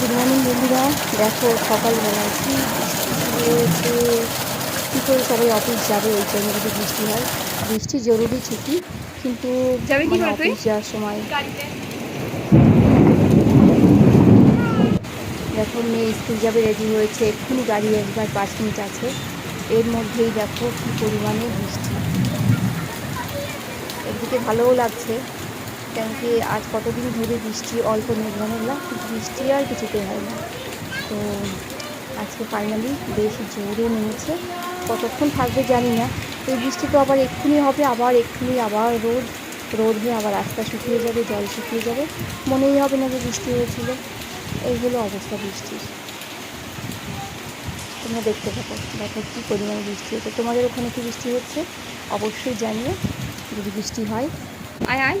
Good morning বন্ধুরা। দেখো সকালবেলা কি বৃষ্টি কী করে সবাই অফিস যাবে? এই জন্য যদি বৃষ্টি হয় বৃষ্টি জরুরি ঠিকই কিন্তু কি মানে? অফিস যাওয়ার সময়। দেখো মেয়ে স্কুল যাবে রেডি হয়েছে। এক্ষুনি গাড়ি একবার পাঁচ মিনিট আছে। এর মধ্যেই দেখো কী পরিমাণে বৃষ্টি। একদিকে ভালোও লাগছে। কেন কি আজ কতদিন ধরে বৃষ্টি, অল্প মেঘলা কিন্তু বৃষ্টি আর কিছুতে হয় না। তো আজকে ফাইনালি বেশ জোরে নেমেছে। কতক্ষণ থাকবে জানি না। এই বৃষ্টি তো আবার এক্ষুনি হবে, আবার এক্ষুনি, আবার রোদ। রোদ হয়ে আবার রাস্তা শুকিয়ে যাবে, জল শুকিয়ে যাবে। মনেই হবে না যে বৃষ্টি হয়েছিল। এই হলো অবস্থা বৃষ্টির। তোমরা দেখতে পাবো দেখো কী পরিমাণে বৃষ্টি হচ্ছে। তোমাদের ওখানে কি বৃষ্টি হচ্ছে? অবশ্যই জানিও। যদি বৃষ্টি হয়, আয় আয়।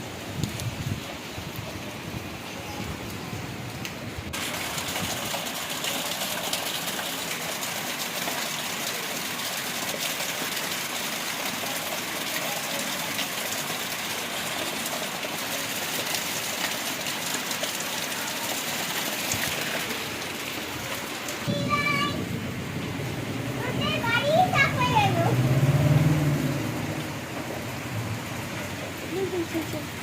চল চল চল